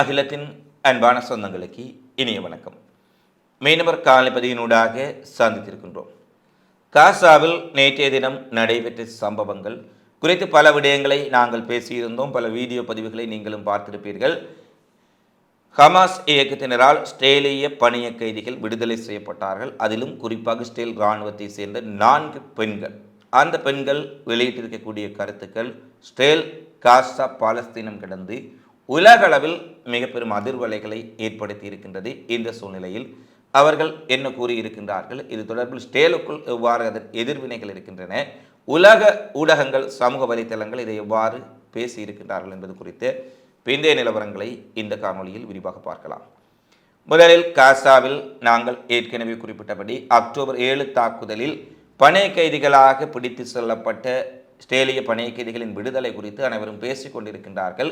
அகிலத்தின் அன்பான சொந்தங்களுக்கு இனிய வணக்கம். மீனவர் காலைப்பதியினூடாக சந்தித்திருக்கின்றோம். காசாவில் நேற்றைய தினம் நடைபெற்ற சம்பவங்கள் குறித்து பல விடயங்களை நாங்கள் பேசியிருந்தோம். பல வீடியோ பதிவுகளை நீங்களும் பார்த்திருப்பீர்கள். ஹமாஸ் இயக்கத்தினரால் ஸ்ட்ரேலிய பணிய கைதிகள் விடுதலை செய்யப்பட்டார்கள். அதிலும் குறிப்பாக ஸ்டேல் இராணுவத்தை சேர்ந்த நான்கு பெண்கள். அந்த பெண்கள் வெளியிட்டிருக்கக்கூடிய கருத்துக்கள் ஸ்டேல் காசா பாலஸ்தீனம் கடந்து உலகளவில் மிக பெரும் அதிர்வலைகளை ஏற்படுத்தி இருக்கின்றது இந்த சூழ்நிலையில். அவர்கள் என்ன கூறியிருக்கின்றார்கள்? இது தொடர்பில் ஸ்டேலுக்குள் எவ்வாறு அதன் எதிர்வினைகள் இருக்கின்றன? உலக ஊடகங்கள் சமூக வலைத்தளங்கள் இதை எவ்வாறு பேசியிருக்கின்றார்கள் என்பது குறித்து பிந்தைய நிலவரங்களை இந்த காணொலியில் விரிவாக பார்க்கலாம். முதலில் காசாவில் நாங்கள் ஏற்கனவே குறிப்பிட்டபடி அக்டோபர் ஏழு தாக்குதலில் பணைய கைதிகளாக பிடித்து செல்லப்பட்ட ஸ்டேலிய பணைய கைதிகளின் விடுதலை குறித்து அனைவரும் பேசிக் கொண்டிருக்கின்றார்கள்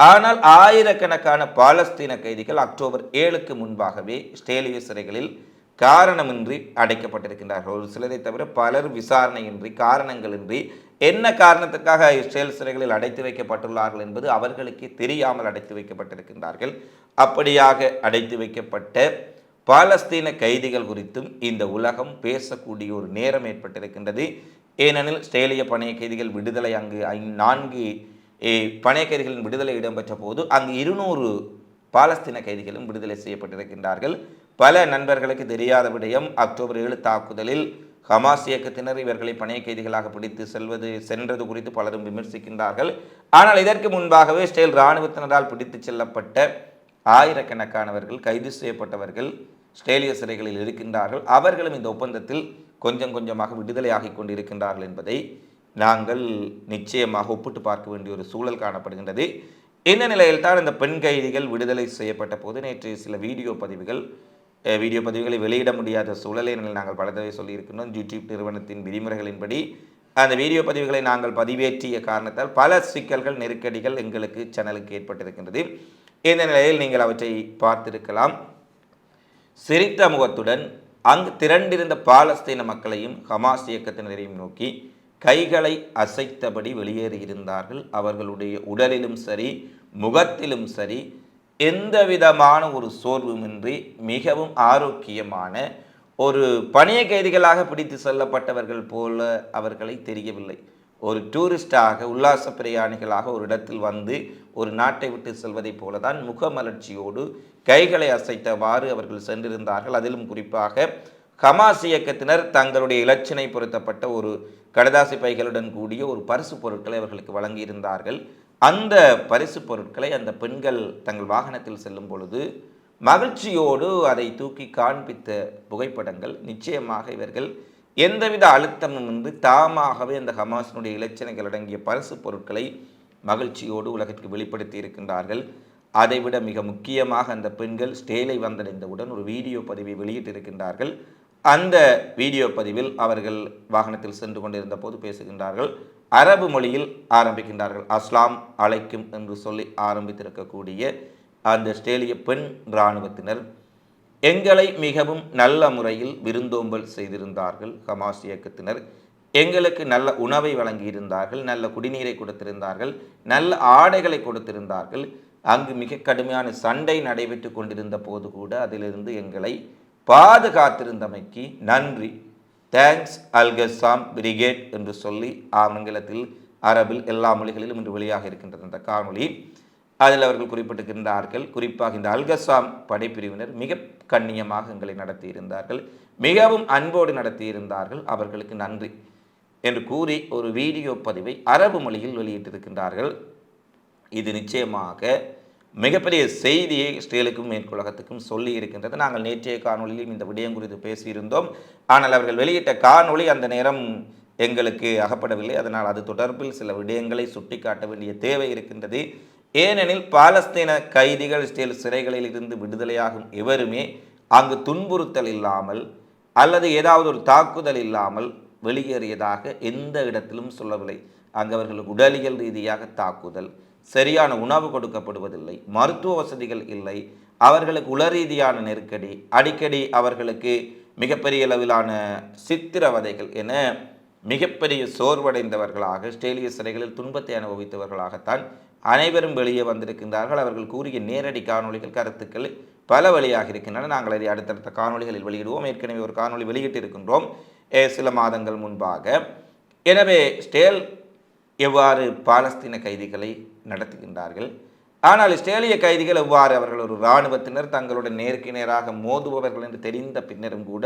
ஆனால் ஆயிரக்கணக்கான பாலஸ்தீன கைதிகள் அக்டோபர் ஏழுக்கு முன்பாகவே ஸ்டேலிய சிறைகளில் காரணமின்றி அடைக்கப்பட்டிருக்கின்றார்கள். ஒரு சிலரை தவிர பலர் விசாரணையின்றி காரணங்களின்றி என்ன காரணத்துக்காக இஸ்ரேல் சிறைகளில் அடைத்து வைக்கப்பட்டுள்ளார்கள் என்பது அவர்களுக்கு தெரியாமல் அடைத்து வைக்கப்பட்டிருக்கின்றார்கள். அப்படியாக அடைத்து வைக்கப்பட்ட பாலஸ்தீன கைதிகள் குறித்தும் இந்த உலகம் பேசக்கூடிய ஒரு நேரம் ஏற்பட்டிருக்கின்றது. ஏனெனில் ஸ்டேலிய பணைய கைதிகள் விடுதலை அங்கு ஐ- நான்கு பணைய கைதிகளின் விடுதலை இடம்பெற்ற போது அங்கு இருநூறு பாலஸ்தீன கைதிகளும் விடுதலை செய்யப்பட்டிருக்கின்றார்கள். பல நண்பர்களுக்கு தெரியாத விடயம் அக்டோபர் ஏழு தாக்குதலில் ஹமாஸ் இயக்கத்தினர் இவர்களை பணைய கைதிகளாக பிடித்து செல்வது சென்றது குறித்து பலரும் விமர்சிக்கின்றார்கள். ஆனால் இதற்கு முன்பாகவே ஸ்டேல் இராணுவத்தினரால் பிடித்து செல்லப்பட்ட ஆயிரக்கணக்கானவர்கள் கைது செய்யப்பட்டவர்கள் ஸ்டேலிய சிறைகளில் இருக்கின்றார்கள். அவர்களும் இந்த ஒப்பந்தத்தில் கொஞ்சம் கொஞ்சமாக விடுதலையாகிக் கொண்டிருக்கின்றார்கள் என்பதை நாங்கள் நிச்சயமாக ஒப்பிட்டு பார்க்க வேண்டிய ஒரு சூழல் காணப்படுகின்றது. இந்த நிலையில் தான் இந்த பெண் கைதிகள் விடுதலை செய்யப்பட்ட போது நேற்று சில வீடியோ பதிவுகள் வீடியோ பதிவுகளை வெளியிட முடியாத சூழலை நாங்கள் பல தடவை சொல்லியிருக்கின்றோம். யூடியூப் நிறுவனத்தின் விதிமுறைகளின்படி அந்த வீடியோ பதிவுகளை நாங்கள் பதிவேற்றிய காரணத்தால் பல சிக்கல்கள் நெருக்கடிகள் எங்களுக்கு சேனலுக்கு ஏற்பட்டிருக்கின்றது. இந்த நிலையில் நீங்கள் அவற்றை பார்த்திருக்கலாம். சிரித்த முகத்துடன் அங்கு திரண்டிருந்த பாலஸ்தீன மக்களையும் ஹமாஸ் இயக்கத்தினரையும் நோக்கி கைகளை அசைத்தபடி வெளியேறியிருந்தார்கள். அவர்களுடைய உடலிலும் சரி முகத்திலும் சரி எந்த விதமான ஒரு சோர்வுமின்றி மிகவும் ஆரோக்கியமான ஒரு பணிய கைதிகளாக பிடித்து செல்லப்பட்டவர்கள் போல அவர்களை தெரியவில்லை. ஒரு டூரிஸ்டாக உல்லாச பிரயாணிகளாக ஒரு இடத்தில் வந்து ஒரு நாட்டை விட்டு செல்வதைப் போலதான் முகமலர்ச்சியோடு கைகளை அசைத்தவாறு அவர்கள் சென்றிருந்தார்கள். அதிலும் குறிப்பாக ஹமாஸ் இயக்கத்தினர் தங்களுடைய இலச்சினை பொருத்தப்பட்ட ஒரு கடதாசி பைகளுடன் கூடிய ஒரு பரிசு பொருட்களை அவர்களுக்கு வழங்கியிருந்தார்கள். அந்த பரிசு பொருட்களை அந்த பெண்கள் தங்கள் வாகனத்தில் செல்லும் பொழுது மகிழ்ச்சியோடு அதை தூக்கி காண்பித்த புகைப்படங்கள். நிச்சயமாக இவர்கள் எந்தவித அழுத்தமும் இன்றி தாமாகவே அந்த ஹமாஸினுடைய இலச்சினைகள் அடங்கிய பரிசு பொருட்களை மகிழ்ச்சியோடு உலகத்திற்கு வெளிப்படுத்தி இருக்கின்றார்கள். அதைவிட மிக முக்கியமாக அந்த பெண்கள் ஸ்டேலை வந்தடைந்தவுடன் ஒரு வீடியோ பதிவை வெளியிட்டிருக்கின்றார்கள். அந்த வீடியோ பதிவில் அவர்கள் வாகனத்தில் சென்று கொண்டிருந்த போது பேசுகின்றார்கள். அரபு மொழியில் ஆரம்பிக்கின்றார்கள். அஸ்லாம் அழைக்கும் என்று சொல்லி ஆரம்பித்திருக்கக்கூடிய அந்த ஸ்டேலிய பெண் இராணுவத்தினர் எங்களை மிகவும் நல்ல முறையில் விருந்தோம்பல் செய்திருந்தார்கள். ஹமாஸ் இயக்கத்தினர் எங்களுக்கு நல்ல உணவை வழங்கியிருந்தார்கள். நல்ல குடிநீரை கொடுத்திருந்தார்கள். நல்ல ஆடைகளை கொடுத்திருந்தார்கள். அங்கு மிக கடுமையான சண்டை நடைபெற்று கொண்டிருந்த போது கூட அதிலிருந்து எங்களை பாதுகாத்திருந்தமைக்கு நன்றி. தேங்க்ஸ் அல்கசாம் பிரிகேட் என்று சொல்லி ஆங்கிலத்தில் அரபில் எல்லா மொழிகளிலும் இன்று வெளியாக இருக்கின்றது அந்த காணொளி. அதில் அவர்கள் குறிப்பிட்டிருக்கின்றார்கள் குறிப்பாக இந்த அல்கசாம் படைப்பிரிவினர் மிக கண்ணியமாக எங்களை நடத்தியிருந்தார்கள் மிகவும் அன்போடு நடத்தியிருந்தார்கள் அவர்களுக்கு நன்றி என்று கூறி ஒரு வீடியோ பதிவை அரபு மொழியில் வெளியிட்டிருக்கின்றார்கள். இது நிச்சயமாக மிகப்பெரிய செய்தியை இஸ்ரேலுக்கும் மேற்குலகத்துக்கும் சொல்லி இருக்கின்றது. நாங்கள் நேற்றைய காணொலியிலும் இந்த விடயம் குறித்து பேசியிருந்தோம். ஆனால் அவர்கள் வெளியிட்ட காணொளி அந்த நேரம் எங்களுக்கு அகப்படவில்லை. அதனால் அது தொடர்பில் சில விடயங்களை சுட்டிக்காட்ட வேண்டிய தேவை இருக்கின்றது. ஏனெனில் பாலஸ்தீன கைதிகள் இஸ்ரேல் சிறைகளில் இருந்து விடுதலையாகும் எவருமே அங்கு துன்புறுத்தல் இல்லாமல் அல்லது ஏதாவது ஒரு தாக்குதல் இல்லாமல் வெளியேறியதாக எந்த இடத்திலும் சொல்லவில்லை. அங்கு அவர்களுக்கு உடலியல் ரீதியாக தாக்குதல் சரியான உணவு கொடுக்கப்படுவதில்லை மருத்துவ வசதிகள் இல்லை அவர்களுக்கு உளரீதியான நெருக்கடி அடிக்கடி அவர்களுக்கு மிகப்பெரிய அளவிலான சித்திரவதைகள் என மிகப்பெரிய சோர்வடைந்தவர்களாக ஸ்டேலிய சிறைகளில் துன்பத்தை அனுபவித்தவர்களாகத்தான் அனைவரும் வெளியே வந்திருக்கின்றார்கள். அவர்கள் கூறிய நேரடி காணொளிகள் கருத்துக்கள் பல வழியாக இருக்கின்றன. நாங்கள் அதை அடுத்தடுத்த காணொளிகளில் வெளியிடுவோம். ஏற்கனவே ஒரு காணொளி வெளியிட்டிருக்கின்றோம் சில மாதங்கள் முன்பாக. எனவே ஸ்டேல் எவ்வாறு பாலஸ்தீன கைதிகளை நடத்துகின்றார்கள். ஆனால் இஸ்ரேலிய கைதிகள் எவ்வாறு அவர்கள் ஒரு இராணுவத்தினர் தங்களுடன் நேருக்கு நேராக மோதுபவர்கள் என்று தெரிந்த பின்னரும் கூட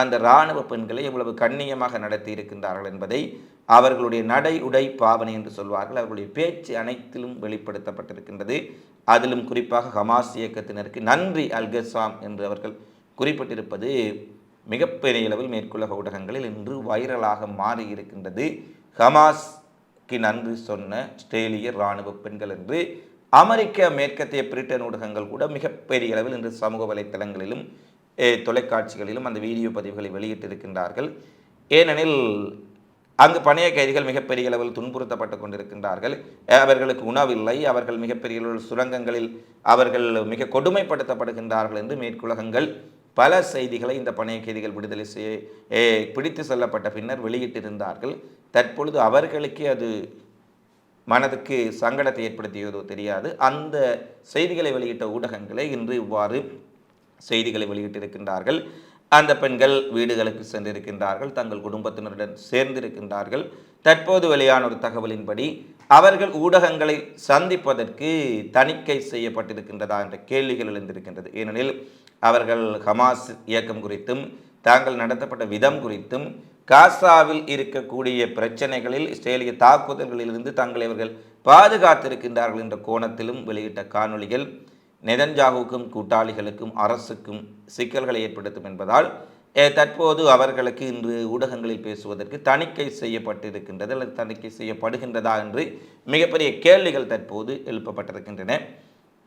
அந்த இராணுவ பெண்களை எவ்வளவு கண்ணியமாக நடத்தி இருக்கின்றார்கள் என்பதை அவர்களுடைய நடை உடை பாவனை என்று சொல்வார்கள். அவர்களுடைய பேச்சு அனைத்திலும் வெளிப்படுத்தப்பட்டிருக்கின்றது. அதிலும் குறிப்பாக ஹமாஸ் இயக்கத்தினருக்கு நன்றி அல்கசாம் என்று அவர்கள் குறிப்பிட்டிருப்பது மிகப்பெரிய அளவில் மேற்குலக ஊடகங்களில் இன்று வைரலாக மாறி இருக்கின்றது ஹமாஸ்க்கு நன்றி சொன்ன ஆஸ்திரேலிய இராணுவ பெண்கள் என்று அமெரிக்க மேற்கத்திய பிரிட்டன் ஊடகங்கள் கூட மிகப்பெரிய அளவில் இன்று சமூக வலைத்தளங்களிலும் தொலைக்காட்சிகளிலும் அந்த வீடியோ பதிவுகளை வெளியிட்டிருக்கின்றார்கள். ஏனெனில் அங்கு பணைய கைதிகள் மிகப்பெரிய அளவில் துன்புறுத்தப்பட்டு கொண்டிருக்கின்றார்கள். அவர்களுக்கு உணவில்லை அவர்கள் மிகப்பெரிய அளவில் சுரங்கங்களில் அவர்கள் மிக கொடுமைப்படுத்தப்படுகின்றார்கள் என்று மேற்குலகங்கள் பல செய்திகளை இந்த பணைய கைதிகள் விடுதலை செய்ய பிடித்து செல்லப்பட்ட பின்னர் வெளியிட்டிருந்தார்கள். தற்பொழுது அவர்களுக்கே அது மனதுக்கு சங்கடத்தை ஏற்படுத்தியதோ தெரியாது. அந்த செய்திகளை வெளியிட்ட ஊடகங்களை இன்று இவ்வாறு செய்திகளை வெளியிட்டிருக்கின்றார்கள். அந்த பெண்கள் வீடுகளுக்கு சென்றிருக்கின்றார்கள். தங்கள் குடும்பத்தினருடன் சேர்ந்திருக்கின்றார்கள். தற்போது வெளியான ஒரு தகவலின்படி அவர்கள் ஊடகங்களை சந்திப்பதற்கு தணிக்கை செய்யப்பட்டிருக்கின்றதா என்ற கேள்விகள் எழுந்திருக்கின்றது. ஏனெனில் அவர்கள் ஹமாஸ் இயக்கம் குறித்தும் தாங்கள் நடத்தப்பட்ட விதம் குறித்தும் காசாவில் இருக்கக்கூடிய பிரச்சனைகளில் இஸ்ரேலிய தாக்குதல்களிலிருந்து தங்களை அவர்கள் பாதுகாத்திருக்கின்றார்கள் என்ற கோணத்திலும் வெளியிட்ட காணொளிகள் நெதன்ஜாகுக்கும் கூட்டாளிகளுக்கும் அரசுக்கும் சிக்கல்களை ஏற்படுத்தும் என்பதால் தற்போது அவர்களுக்கு இன்று ஊடகங்களில் பேசுவதற்கு தணிக்கை செய்யப்பட்டிருக்கின்றது அல்லது தணிக்கை செய்யப்படுகின்றதா என்று மிகப்பெரிய கேள்விகள் தற்போது எழுப்பப்பட்டிருக்கின்றன.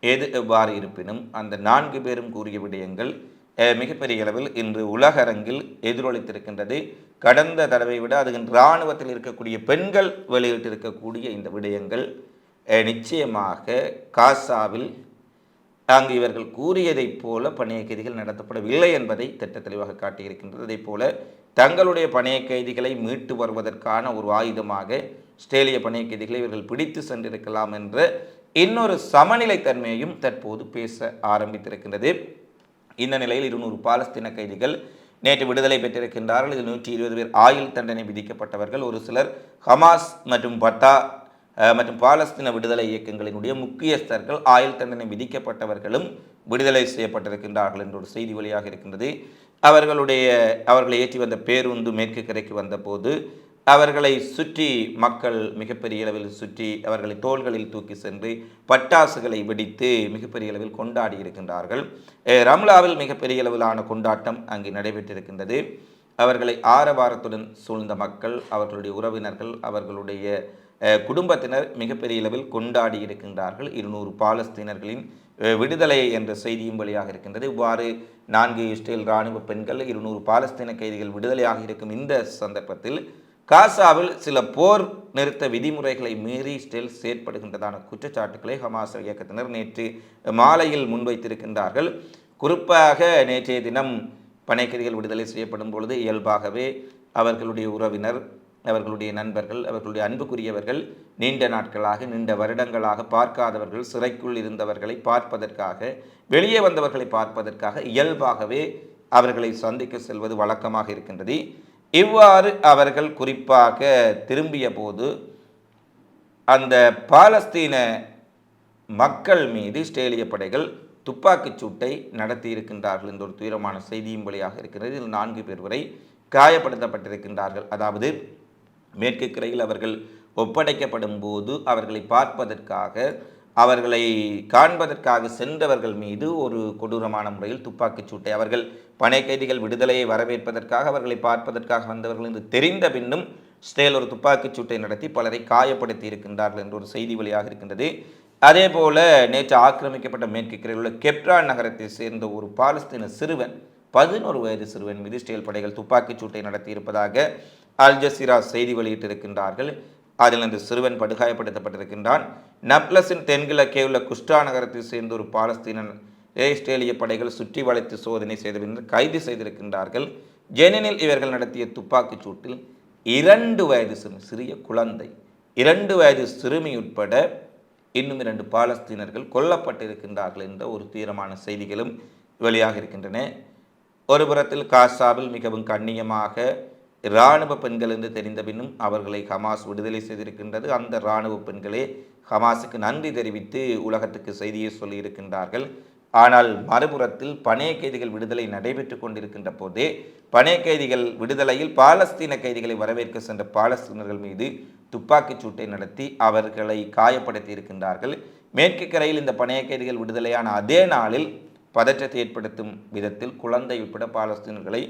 எது எவ்வாறு இருப்பினும் அந்த நான்கு பேரும் கூறிய விடயங்கள் மிகப்பெரிய அளவில் இன்று உலக அரங்கில் எதிரொலித்திருக்கின்றது. கடந்த தடவை விட அது இராணுவத்தில் இருக்கக்கூடிய பெண்கள் வெளியிட்டிருக்கக்கூடிய இந்த விடயங்கள் நிச்சயமாக காசாவில் அங்கு இவர்கள் கூறியதைப் போல பணைய கைதிகள் நடத்தப்படவில்லை என்பதை திட்ட தெளிவாக காட்டியிருக்கின்றது. அதே போல தங்களுடைய பணைய கைதிகளை மீட்டு வருவதற்கான ஒரு ஆயுதமாக ஆஸ்திரேலிய பணைய கைதிகளை இவர்கள் பிடித்து சென்றிருக்கலாம் என்ற இன்னொரு சமநிலைத்தன்மையையும் தற்போது பேச ஆரம்பித்திருக்கின்றது. இந்த நிலையில் இருநூறு பாலஸ்தீன கைதிகள் நேற்று விடுதலை பெற்றிருக்கின்றார்கள். இதில் நூற்றி இருபது பேர் ஆயுள் தண்டனை விதிக்கப்பட்டவர்கள். ஒரு சிலர் ஹமாஸ் மற்றும் பட்டா மற்றும் பாலஸ்தீன விடுதலை இயக்கங்களினுடைய முக்கியஸ்தர்கள் ஆயுள் தண்டனை விதிக்கப்பட்டவர்களும் விடுதலை செய்யப்பட்டிருக்கின்றார்கள் என்ற ஒரு செய்தி வழியாக இருக்கின்றது. அவர்களுடைய அவர்களை ஏற்றி வந்த பேருந்து மேற்கு கரைக்கு வந்தபோது அவர்களை சுற்றி மக்கள் மிகப்பெரிய அளவில் சுற்றி அவர்களை தோள்களில் தூக்கி சென்று பட்டாசுகளை வெடித்து மிகப்பெரிய அளவில் கொண்டாடி இருக்கின்றார்கள். ரம்லாவில் மிகப்பெரிய அளவிலான கொண்டாட்டம் அங்கு நடைபெற்றிருக்கின்றது. அவர்களை ஆரவாரத்துடன் சூழ்ந்த மக்கள் அவர்களுடைய உறவினர்கள் அவர்களுடைய குடும்பத்தினர் மிகப்பெரிய அளவில் கொண்டாடி இருக்கின்றார்கள். இருநூறு பாலஸ்தீனர்களின் விடுதலை என்ற செய்தியும் வெளியாக இருக்கின்றது. இவ்வாறு நான்கு இஸ்ரேல் இராணுவ பெண்கள் இருநூறு பாலஸ்தீன கைதிகள் விடுதலையாக இருக்கும் இந்த சந்தர்ப்பத்தில் காசாவில் சில போர் நிறுத்த விதிமுறைகளை மீறி இஸ்ரேல் செயற்படுகின்றதான குற்றச்சாட்டுக்களை ஹமாஸ் இயக்கத்தினர் நேற்று மாலையில் முன்வைத்திருக்கின்றார்கள். குறிப்பாக நேற்றைய தினம் பனைக்கரிகள் விடுதலை செய்யப்படும் பொழுது இயல்பாகவே அவர்களுடைய உறவினர் அவர்களுடைய நண்பர்கள் அவர்களுடைய அன்புக்குரியவர்கள் நீண்ட நாட்களாக நீண்ட வருடங்களாக பார்க்காதவர்கள் சிறைக்குள் இருந்தவர்களை பார்ப்பதற்காக வெளியே வந்தவர்களை பார்ப்பதற்காக இயல்பாகவே அவர்களை சந்திக்க செல்வது வழக்கமாக இருக்கின்றது. இவ்வாறு அவர்கள் குறிப்பாக திரும்பிய போது அந்த பாலஸ்தீன மக்கள் மீது இஸ்ரேலிய படைகள் துப்பாக்கிச் சூட்டை நடத்தி இருக்கின்றார்கள் என்ற ஒரு துயரமான செய்தியும் வழியாக இருக்கிறது. இதில் நான்கு பேர் வரை காயப்படுத்தப்பட்டிருக்கின்றார்கள். அதாவது மேற்கு கரையில் அவர்கள் ஒப்படைக்கப்படும் போது அவர்களை பார்ப்பதற்காக அவர்களை காண்பதற்காக சென்றவர்கள் மீது ஒரு கொடூரமான முறையில் துப்பாக்கிச் சூட்டை அவர்கள் பனை கைதிகள் விடுதலையை வரவேற்பதற்காக அவர்களை பார்ப்பதற்காக வந்தவர்கள் என்று தெரிந்த பின்னும் ஸ்டேல் ஒரு துப்பாக்கிச் சூட்டை நடத்தி பலரை காயப்படுத்தி இருக்கின்றார்கள் என்ற ஒரு செய்தி வழியாக இருக்கின்றது. அதே போல நேற்று ஆக்கிரமிக்கப்பட்ட மேற்கு கிரையில் உள்ள கெப்ரா நகரத்தை சேர்ந்த ஒரு பாலஸ்தீன சிறுவன் பதினோரு வயது சிறுவன் மீது ஸ்டேல் படைகள் துப்பாக்கிச் சூட்டை நடத்தி இருப்பதாக அல் ஜசீரா செய்தி வெளியிட்டிருக்கின்றார்கள். அதில் அந்த சிறுவன் படுகாயப்படுத்தப்பட்டிருக்கின்றான். நப்லஸின் தென்கிழக்கே உள்ள குஸ்டா நகரத்தை சேர்ந்த ஒரு பாலஸ்தீனன் இஸ்ரேலிய படைகள் சுற்றி வளைத்து சோதனை செய்த பின்னர் கைது செய்திருக்கின்றார்கள். ஜெனினில் இவர்கள் நடத்திய துப்பாக்கிச் சூட்டில் இரண்டு வயது சிறுமி சிறிய குழந்தை இரண்டு வயது சிறுமி உட்பட இன்னும் இரண்டு பாலஸ்தீனர்கள் கொல்லப்பட்டிருக்கின்றார்கள் என்ற ஒரு தீரமான செய்திகளும் வெளியாக இருக்கின்றன ஒரு புறத்தில் காசாவில் மிகவும் கண்ணியமாக இராணுவ பெண்கள் என்று தெரிந்த பின்னும் அவர்களை ஹமாஸ் விடுதலை செய்திருக்கின்றது. அந்த இராணுவ பெண்களே ஹமாஸுக்கு நன்றி தெரிவித்து உலகத்துக்கு செய்தியை சொல்லியிருக்கின்றார்கள். ஆனால் மறுபுறத்தில் பணைய கைதிகள் விடுதலை நடைபெற்று கொண்டிருக்கின்ற போதே பணைய கைதிகள் விடுதலையில் பாலஸ்தீன கைதிகளை வரவேற்க சென்ற பாலஸ்தீனர்கள் மீது துப்பாக்கிச் சூட்டை நடத்தி அவர்களை காயப்படுத்தி இருக்கின்றார்கள். மேற்கு கரையில் இந்த பணைய கைதிகள் விடுதலையான அதே நாளில் பதற்றத்தை ஏற்படுத்தும் விதத்தில் குழந்தை உட்பட பாலஸ்தீனர்களை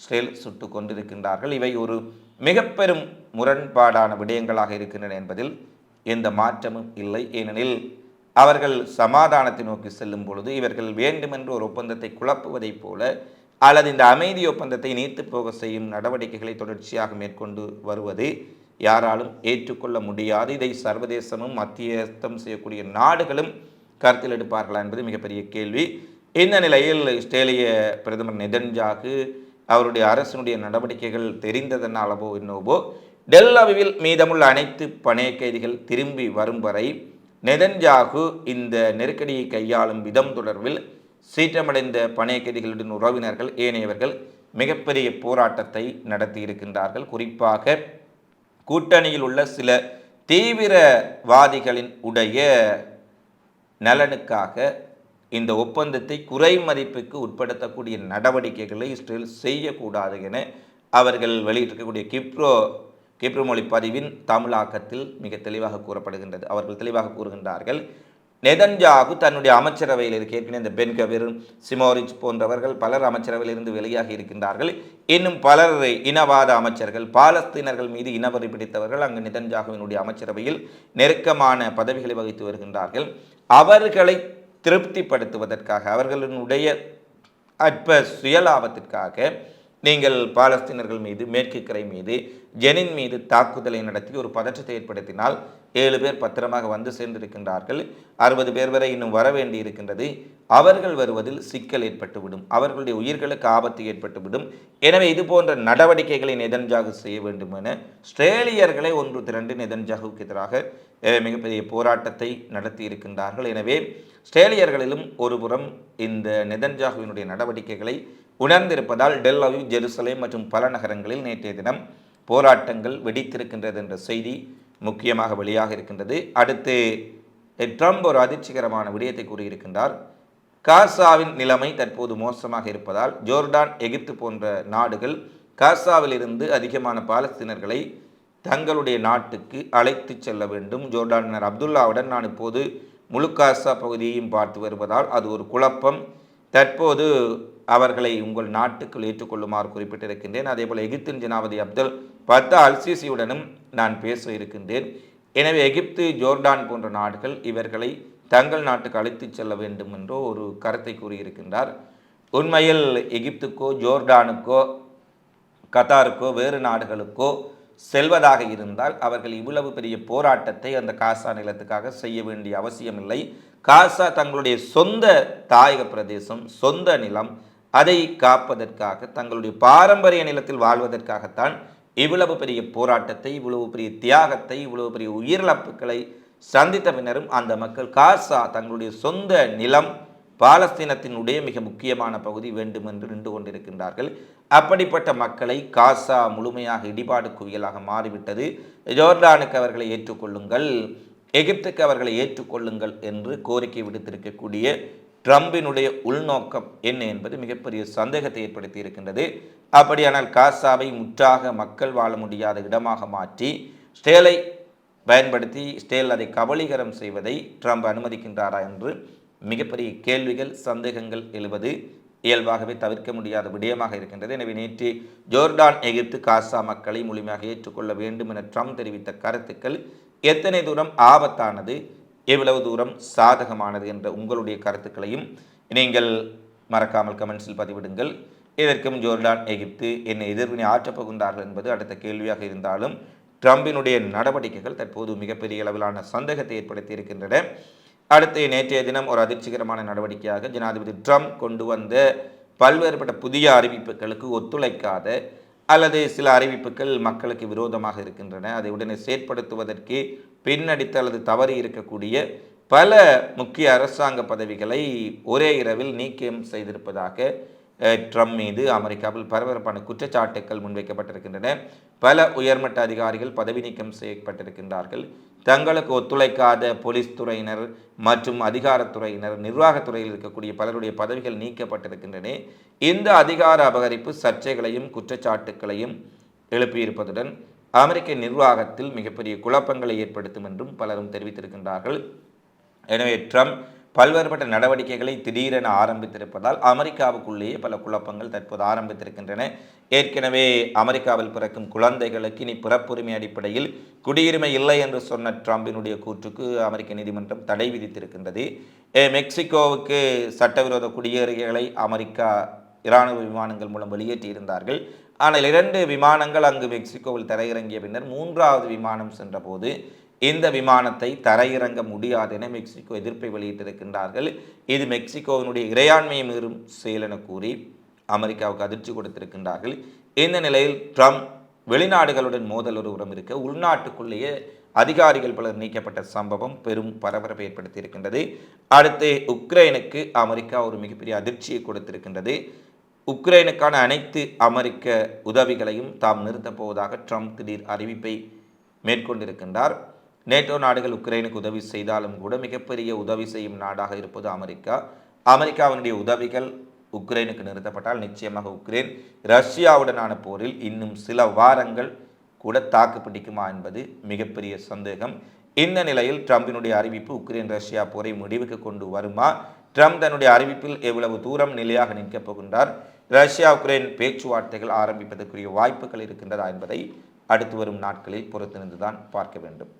இஸ்ரேல் சுட்டு கொண்டிருக்கின்றார்கள். இவை ஒரு மிக பெரும் முரண்பாடான விடயங்களாக இருக்கின்றன என்பதில் எந்த மாற்றமும் இல்லை. ஏனெனில் அவர்கள் சமாதானத்தை நோக்கி செல்லும் பொழுது இவர்கள் வேண்டுமென்று ஒரு ஒப்பந்தத்தை குழப்புவதைப் போல அல்லது இந்த அமைதி ஒப்பந்தத்தை நீத்து போக செய்யும் நடவடிக்கைகளை தொடர்ச்சியாக மேற்கொண்டு வருவது யாராலும் ஏற்றுக்கொள்ள முடியாது. இதை சர்வதேசமும் மத்தியஸ்தம் செய்யக்கூடிய நாடுகளும் கருத்தில் எடுப்பார்களா என்பது மிகப்பெரிய கேள்வி. இந்த நிலையில் இஸ்ரேலிய பிரதமர் நெதன்ஜாகு அவருடைய அரசினுடைய நடவடிக்கைகள் தெரிந்ததனாலவோ என்னவோ டெல்லவிவில் மீதமுள்ள அனைத்து பணைய கைதிகள் திரும்பி வரும் வரை நெதன்ஜாகு இந்த நெருக்கடியை கையாளும் விதம் தொடர்பில் சீற்றமடைந்த பணைய கைதிகளுடன் உறவினர்கள் ஏனையவர்கள் மிகப்பெரிய போராட்டத்தை நடத்தி இருக்கின்றார்கள் குறிப்பாக கூட்டணியில் உள்ள சில தீவிரவாதிகளின் உடைய நலனுக்காக இந்த ஒப்பந்தத்தை குறை மதிப்புக்கு உட்படுத்தக்கூடிய நடவடிக்கைகளை இஸ்ரேல் செய்யக்கூடாது என அவர்கள் வெளியிட்டிருக்கக்கூடிய கிப்ரோ கிப்ரோ மொழி பதிவின் தமிழாக்கத்தில் மிக தெளிவாக கூறப்படுகின்றது. அவர்கள் தெளிவாக கூறுகின்றார்கள் நெதன்ஜாகு தன்னுடைய அமைச்சரவையில் இருக்க. ஏற்கனவே இந்த பென்கவிர் சிமோரிச் போன்றவர்கள் பலர் அமைச்சரவையில் இருந்து வெளியாகி இருக்கின்றார்கள். இன்னும் பலர் இனவாத அமைச்சர்கள் பாலஸ்தீனர்கள் மீது இனவரி பிடித்தவர்கள் அங்கு நிதன்ஜாகுவினுடைய அமைச்சரவையில் நெருக்கமான பதவிகளை வகித்து வருகின்றார்கள். அவர்களை திருப்திப்படுத்துவதற்காக அவர்களினுடைய அற்ப சுயலாபத்திற்காக நீங்கள் பாலஸ்தீனர்கள் மீது மேற்கு கரை மீது ஜெனின் மீது தாக்குதலை நடத்தி ஒரு பதற்றத்தை ஏற்படுத்தினால் ஏழு பேர் பத்திரமாக வந்து சேர்ந்திருக்கின்றார்கள். அறுபது பேர் வரை இன்னும் வர வேண்டி இருக்கின்றது அவர்கள் வருவதில் சிக்கல் ஏற்பட்டுவிடும். அவர்களுடைய உயிர்களுக்கு ஆபத்து ஏற்பட்டுவிடும். எனவே இது போன்ற நடவடிக்கைகளை நெதன்ஜாகு செய்ய வேண்டும் என ஆஸ்திரேலியர்களை ஒன்று திரண்டு நெதன்ஜாகுக்கு எதிராக மிகப்பெரிய போராட்டத்தை நடத்தி இருக்கின்றார்கள் எனவே ஸ்ட்ரேலியர்களிலும் ஒருபுறம் இந்த நெதன்ஜாகுவினுடைய நடவடிக்கைகளை உணர்ந்திருப்பதால் டெல் ஜெருசலேம் மற்றும் பல நகரங்களில் நேற்றைய தினம் போராட்டங்கள் வெடித்திருக்கின்றது என்ற செய்தி முக்கியமாக வெளியாக இருக்கின்றது. அடுத்து ட்ரம்ப் ஒரு அதிர்ச்சிகரமான விடயத்தை கூறியிருக்கின்றார். காசாவின் நிலைமை தற்போது மோசமாக இருப்பதால் ஜோர்டான் எகிப்து போன்ற நாடுகள் காசாவிலிருந்து அதிகமான பாலஸ்தீனர்களை தங்களுடைய நாட்டுக்கு அழைத்து செல்ல வேண்டும். ஜோர்டானர் அப்துல்லாவுடன் நான் இப்போது முழுக்காசா பகுதியையும் பார்த்து வருவதால் அது ஒரு குழப்பம். தற்போது அவர்களை உங்கள் நாட்டுக்குள் ஏற்றுக்கொள்ளுமாறு குறிப்பிட்டிருக்கின்றேன். அதேபோல் எகிப்தின் ஜனாபதி அப்துல் பத்தா அல்சிசியுடனும் நான் பேச இருக்கின்றேன். எனவே எகிப்து ஜோர்டான் போன்ற நாடுகள் இவர்களை தங்கள் நாட்டுக்கு அழைத்து செல்ல வேண்டும் என்றோ ஒரு கருத்தை கூறியிருக்கின்றார். உண்மையில் எகிப்துக்கோ ஜோர்டானுக்கோ கத்தாருக்கோ வேறு நாடுகளுக்கோ செல்வதாக இருந்தால் அவர்கள் இவ்வளவு பெரிய போராட்டத்தை அந்த காசா நிலத்துக்காக செய்ய வேண்டிய அவசியமில்லை. காசா தங்களுடைய சொந்த தாயக பிரதேசம் சொந்த நிலம் அதை காப்பதற்காக தங்களுடைய பாரம்பரிய நிலத்தில் வாழ்வதற்காகத்தான் இவ்வளவு பெரிய போராட்டத்தை இவ்வளவு பெரிய தியாகத்தை இவ்வளவு பெரிய உயிரிழப்புகளை சந்தித்த பின்னரும் அந்த மக்கள் காசா தங்களுடைய சொந்த நிலம் பாலஸ்தீனத்தினுடைய மிக முக்கியமான பகுதி வேண்டும் என்று நின்று கொண்டிருக்கின்றார்கள். அப்படிப்பட்ட மக்களை காசா முழுமையாக இடிபாடு குவியலாக மாறிவிட்டது. ஜோர்டானுக்கு அவர்களை ஏற்றுக்கொள்ளுங்கள் எகிப்துக்கு அவர்களை ஏற்றுக்கொள்ளுங்கள் என்று கோரிக்கை விடுத்திருக்கக்கூடிய ட்ரம்பினுடைய உள்நோக்கம் என்ன என்பது மிகப்பெரிய சந்தேகத்தை ஏற்படுத்தி இருக்கின்றது அப்படியானால் காசாவை முற்றாக மக்கள் வாழ முடியாத இடமாக மாற்றி ஸ்டேலை பயன்படுத்தி ஸ்டேல் அதை கபலீகரம் செய்வதை ட்ரம்ப் அனுமதிக்கின்றாரா என்று மிகப்பெரிய கேள்விகள் சந்தேகங்கள் எழுவது இயல்பாகவே தவிர்க்க முடியாத விடயமாக இருக்கின்றது. எனவே நேற்று ஜோர்டான் எகிப்து காசா மக்களை முழுமையாக ஏற்றுக்கொள்ள வேண்டும் என ட்ரம்ப் தெரிவித்த கருத்துக்கள் எத்தனை தூரம் ஆபத்தானது எவ்வளவு தூரம் சாதகமானது என்ற உங்களுடைய கருத்துக்களையும் நீங்கள் மறக்காமல் கமெண்ட்ஸில் பதிவிடுங்கள். இதற்கும் ஜோர்டான் எகிப்து என்னை எதிர்வினை ஆற்றப் புகுந்தார்கள் என்பது அடுத்த கேள்வியாக இருந்தாலும் ட்ரம்பினுடைய நடவடிக்கைகள் தற்போது மிகப்பெரிய அளவிலான சந்தேகத்தை ஏற்படுத்தி இருக்கின்றன. அடுத்து நேற்றைய தினம் ஒரு அதிர்ச்சிகரமான நடவடிக்கையாக ஜனாதிபதி ட்ரம்ப் கொண்டு வந்த பல்வேறுபட்ட புதிய அறிவிப்புகளுக்கு ஒத்துழைக்காத அல்லது சில அறிவிப்புகள் மக்களுக்கு விரோதமாக இருக்கின்றன. அதை உடனே செயற்படுத்துவதற்கு பின்னடித்து அல்லது தவறி இருக்கக்கூடிய பல முக்கிய அரசாங்க பதவிகளை ஒரே இரவில் நீக்கம் செய்திருப்பதாக ட்ரம்ப் மீது அமெரிக்காவில் பரபரப்பான குற்றச்சாட்டுக்கள் முன்வைக்கப்பட்டிருக்கின்றன. பல உயர்மட்ட அதிகாரிகள் பதவி நீக்கம் செய்யப்பட்டிருக்கின்றார்கள். தங்களுக்கு ஒத்துழைக்காத போலீஸ் துறையினர் மற்றும் அதிகாரத்துறையினர் நிர்வாகத்துறையில் இருக்கக்கூடிய பலருடைய பதவிகள் நீக்கப்பட்டிருக்கின்றன. இந்த அதிகார அபகரிப்பு சர்ச்சைகளையும் குற்றச்சாட்டுக்களையும் எழுப்பியிருப்பதுடன் அமெரிக்க நிர்வாகத்தில் மிகப்பெரிய குழப்பங்களை ஏற்படுத்தும் என்றும் பலரும் தெரிவித்திருக்கின்றார்கள். எனவே ட்ரம்ப் பல்வேறுபட்ட நடவடிக்கைகளை திடீரென ஆரம்பித்திருப்பதால் அமெரிக்காவுக்குள்ளேயே பல குழப்பங்கள் தற்போது ஆரம்பித்திருக்கின்றன. ஏற்கனவே அமெரிக்காவில் பிறக்கும் குழந்தைகளுக்கு இனி பிறப்புரிமை அடிப்படையில் குடியுரிமை இல்லை என்று சொன்ன ட்ரம்பினுடைய கூற்றுக்கு அமெரிக்க நீதிமன்றம் தடை விதித்திருக்கின்றது. மெக்சிகோவுக்கு சட்டவிரோத குடியேறிகளை அமெரிக்கா இராணுவ விமானங்கள் மூலம் வெளியேற்றியிருந்தார்கள். ஆனால் இரண்டு விமானங்கள் அங்கு மெக்சிகோவில் தரையிறங்கிய பின்னர் மூன்றாவது விமானம் சென்றபோது இந்த விமானத்தை தரையிறங்க முடியாது என மெக்சிகோ எதிர்ப்பை வெளியிட்டிருக்கின்றார்கள். இது மெக்சிகோவினுடைய இறையாண்மையை மீறும் செயல் என கூறி அமெரிக்காவுக்கு அதிர்ச்சி கொடுத்திருக்கின்றார்கள். இந்த நிலையில் ட்ரம்ப் வெளிநாடுகளுடன் மோதல் ஒரு உரம் இருக்க உள்நாட்டுக்குள்ளேயே அதிகாரிகள் பலர் நீக்கப்பட்ட சம்பவம் பெரும் பரபரப்பை ஏற்படுத்தி இருக்கின்றது அடுத்து உக்ரைனுக்கு அமெரிக்கா ஒரு மிகப்பெரிய அதிர்ச்சியை கொடுத்திருக்கின்றது. உக்ரைனுக்கான அனைத்து அமெரிக்க உதவிகளையும் தாம் நிறுத்தப் போவதாக ட்ரம்ப் திடீர் அறிவிப்பை மேற்கொண்டிருக்கின்றார். நேட்டோ நாடுகள் உக்ரைனுக்கு உதவி செய்தாலும் கூட மிகப்பெரிய உதவி செய்யும் நாடாக இருப்பது அமெரிக்கா. அமெரிக்காவினுடைய உதவிகள் உக்ரைனுக்கு நிறுத்தப்பட்டால் நிச்சயமாக உக்ரைன் ரஷ்யாவுடனான போரில் இன்னும் சில வாரங்கள் கூட தாக்கு பிடிக்குமா என்பது மிகப்பெரிய சந்தேகம். இந்த நிலையில் ட்ரம்பினுடைய அறிவிப்பு உக்ரைன் ரஷ்யா போரை முடிவுக்கு கொண்டு வருமா? ட்ரம்ப் தன்னுடைய அறிவிப்பில் எவ்வளவு தூரம் நிலையாக நிற்கப் போகின்றார்? ரஷ்யா உக்ரைன் பேச்சுவார்த்தைகள் ஆரம்பிப்பதற்குரிய வாய்ப்புகள் இருக்கின்றதா என்பதை அடுத்து வரும் நாட்களில் பொறுத்திருந்துதான் பார்க்க வேண்டும்.